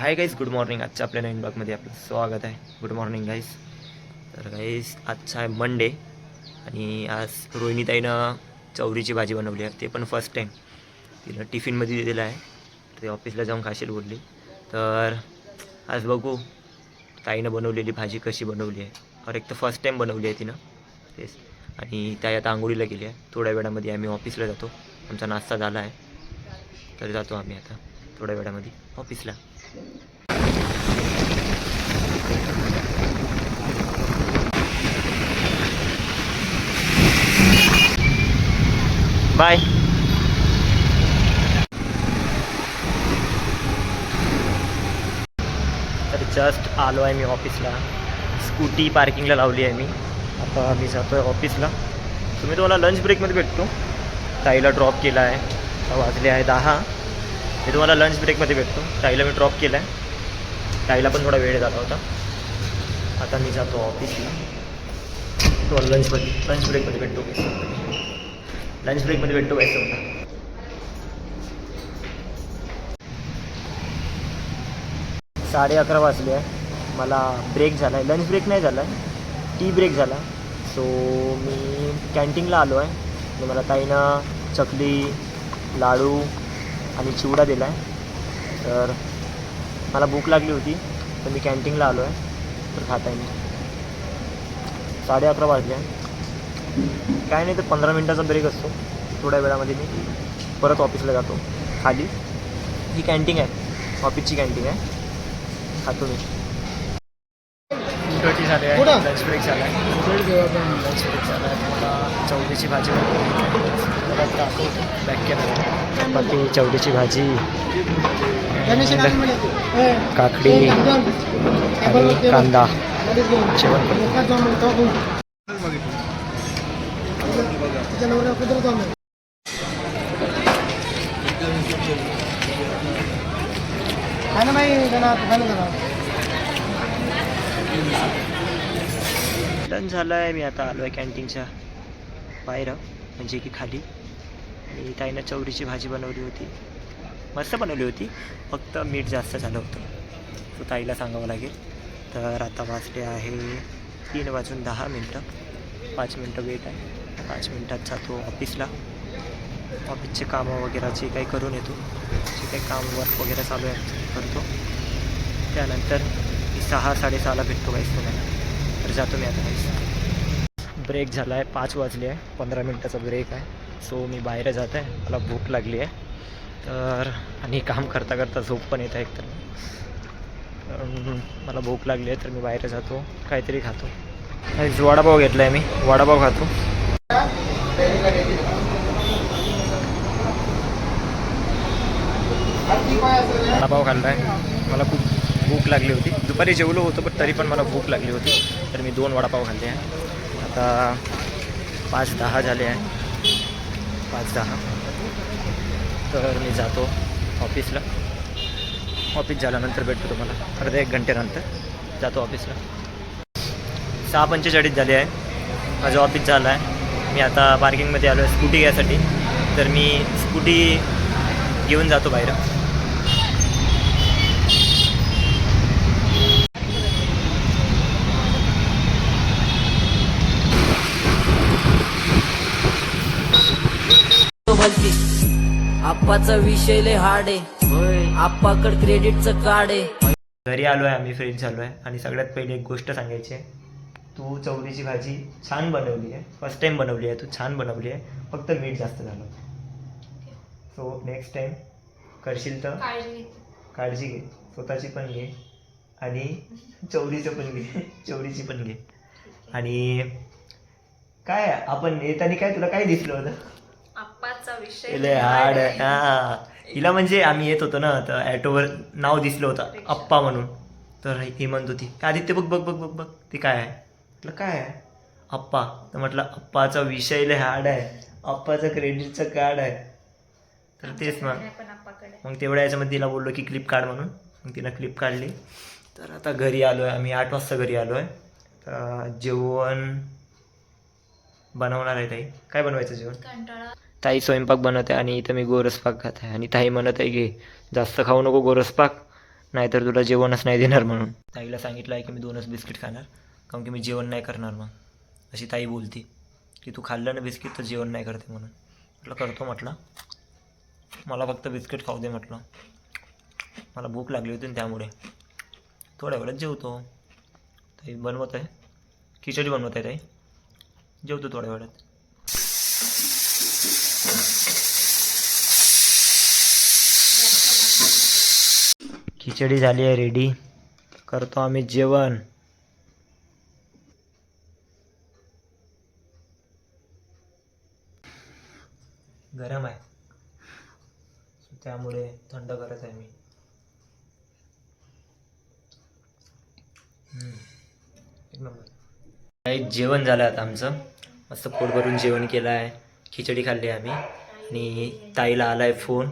Hi guys good morning आजच्या आपल्या नवीन ब्लॉगमध्ये आपलं स्वागत आहे. गुड मॉर्निंग गाईज तर गाईज आजचा आहे मंडे आणि आज रोहिणीताईनं चवरीची भाजी बनवली आहे. ते पण फर्स्ट टाईम तिनं टिफिनमध्ये दिलेलं आहे. ते ऑफिसला जाऊन खाशील बोलली. तर आज बघू ताईनं बनवलेली भाजी कशी बनवली आहे. और एक तर फर्स्ट टाईम बनवली आहे तिनं. तेच आणि ताई आता आंघोळीला गेली आहे. थोड्या वेळामध्ये आम्ही ऑफिसला जातो. आमचा नाश्ता झाला आहे. तर जातो आम्ही आता थोड्या वेळामध्ये ऑफिसला बाय. तर जस्ट आलो आहे मी ऑफिसला स्कूटी पार्किंगला लावली आहे मी. आता मी जातो आहे ऑफिसला तुम्ही तुम्हाला लंच ब्रेकमध्ये भेटतो. ताईला ड्रॉप केला आहे. वाजले आहे दहा. मी तुम्हाला लंच ब्रेकमध्ये भेटतो. ताईला मी ड्रॉप केला आहे ताईला पण थोडा वेळ झाला होता. आता मी जातो ऑफिसला तुम्हाला लंचमध्ये लंच ब्रेकमध्ये भेटतो. लंच ब्रेकमध्ये भेटतो व्हायचं साडे अकरा वाजले आहे. मला ब्रेक झाला आहे लंच ब्रेक नाही झाला आहे टी ब्रेक झाला. सो मी कॅन्टीनला आलो आहे. मला ताईनं चकली लाडू आणि चिवडा दिला आहे तर मला भूक लागली होती तर मी कॅन्टीनला आलो आहे. तर खाता येईल मी. साडे अकरा वाजले आहे. काय नाही तर पंधरा मिनटाचा ब्रेक असतो. थोड्या वेळामध्ये मी परत ऑफिसला जातो. खाली. ही कॅन्टीन आहे. ऑफिसची कॅन्टीन आहे. खातो मी. थर्टी झाले आहे. कुठं? लंच ब्रेक झाला आहे. लंच ब्रेक झाला आहे. मला चवळीची भाजी बॅक केलं बाकी चवळीची भाजी. काकडी आणि कांदा. जेवण करतो. लंच झालं आहे मी आता आलो आहे कॅन्टीनच्या बाहेर म्हणजे की खाली. आणि ताईनं चौरीची भाजी बनवली होती. मस्त बनवली होती फक्त मीठ जास्त झालं होतं. तो ताईला सांगावं लागेल. तर आता वाजले आहे तीन वाजून दहा मिनटं. पाच मिनटं वेट आहे. पाच मिनटात जातो ऑफिसला. ऑफिसचे कामं वगैरे जे काही करून येतो. जे काही काम वर्क वगैरे चालू आहे करतो. त्यानंतर मी सहा साडेसहाला भेटतो काहीच तुम्हाला तर जातो मी आता काहीच ब्रेक झाला आहे पाच वाजले आहे. पंधरा मिनटाचा ब्रेक आहे. सो मी बाहेर जात आहे. मला भूक लागली आहे. तर आणि काम करता करता झोप पण येत आहे एकतर. मला भूक लागली आहे तर मी बाहेर जातो. काहीतरी खातो. काहीच वडापाव घेतला आहे मी. वडापाव खातो. वडापाव खाल्ला आहे मला खूप भूक लागली होती. दुपारी जेवलो होतो पण तरी पण मला भूक लागली होती. तर मी दोन वडापाव खाल्ले आहे. आता पाच दहा झाले आहे. पाच दहा. तर मी जातो ऑफिसला. ऑफिस झाल्यानंतर भेटतो तुम्हाला. अर्ध्या एक घंट्यानंतर जातो ऑफिसला. सहा पंचेचाळीस झाले आहे. माझं ऑफिस झालं आहे. मी आता पार्किंगमध्ये आलो आहे स्कूटी घ्यायसाठी. तर मी स्कूटी घेऊन जातो बाहेर. आप्पाचा विषय लय हार्ड आहे. आप्पाकड क्रेडिटचं कार्ड आहे. घरी आलो आहे आम्ही फ्रेश झालो आहे. आणि सगळ्यात पहिली एक गोष्ट सांगायची आहे. तू चवळीची भाजी छान बनवली आहे. फर्स्ट टाईम बनवली आहे. तू छान बनवली आहे. फक्त मीठ जास्त झालं. सो नेक्स्ट टाईम करशील तर काळजी घे. स्वतःची पण घे आणि चवळीचं पण घे. चवळीची पण घे. आणि काय आपण येताना काय तुला काय दिसलं होतं? विषय हा. हिला म्हणजे आम्ही येत होतो ना तर ॲटोवर नाव दिसलं होतं. अप्पा म्हणून. तर ही म्हणत होती आदित्य बघ बघ बघ बघ बघ ते काय आहे? म्हटलं काय आहे? अप्पा. तर म्हटलं अप्पाचा विषय लय हार्ड आहे. अप्पाचं क्रेडिटचं कार्ड आहे. तर तेच मग मग तेवढ्या याच्यामध्ये तिला बोललो की क्लिप काढ म्हणून. मग तिनं क्लिप काढली. तर आता घरी आलो आहे आम्ही. आठ वाजता घरी आलो आहे तर जेवण बनवणार आहे ताई. काय बनवायचं जेवण? ताई स्वयंपाक बनवते आणि इथं मी गोरसपाक खात आहे. आणि ताई म्हणत आहे की जास्त खाऊ नको गोरसपाक नाहीतर तुला जेवणच नाही देणार म्हणून. ताईला सांगितलं आहे की मी दोनच बिस्किट खाणार. कारण की मी जेवण नाही करणार मग. अशी ताई बोलती की तू खाल्लं ना बिस्किट तर जेवण नाही करते म्हणून. म्हटलं करतो म्हटलं. मला फक्त बिस्किट खाऊ दे म्हटलं. मला भूक लागली होती ना त्यामुळे. थोड्या वेळात जेवतो. ताई बनवत आहे. खिचडी बनवत आहे ताई. जेवतो थोड्या वेळात. खिचडी झाली आहे रेडी. करतो आम्ही जेवण. गरम आहे. त्यामुळे थंड करत आहे मी. एक नंबर. जेवण झालं आता आमचं. मस्त पोट भरून जेवण केलं आहे. खिचडी खाल्ली आम्ही. आणि ताईला आला आहे फोन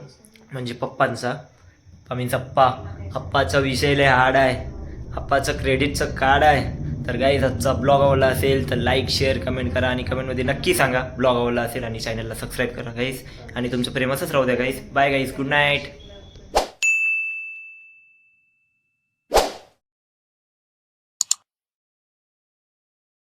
म्हणजे पप्पांचा. आम्ही अप्पा अप्पाचा विषय लय हार्ड आहे. अप्पाचं क्रेडिटचं कार्ड आहे. तर गाईज आजचा ब्लॉग आवडला असेल तर लाईक शेअर कमेंट करा आणि कमेंटमध्ये नक्की सांगा. ब्लॉग आवडला असेल आणि चॅनलला सबस्क्राईब करा गाईज आणि तुमचं प्रेमाचंच राहू द्या guys bye guys good night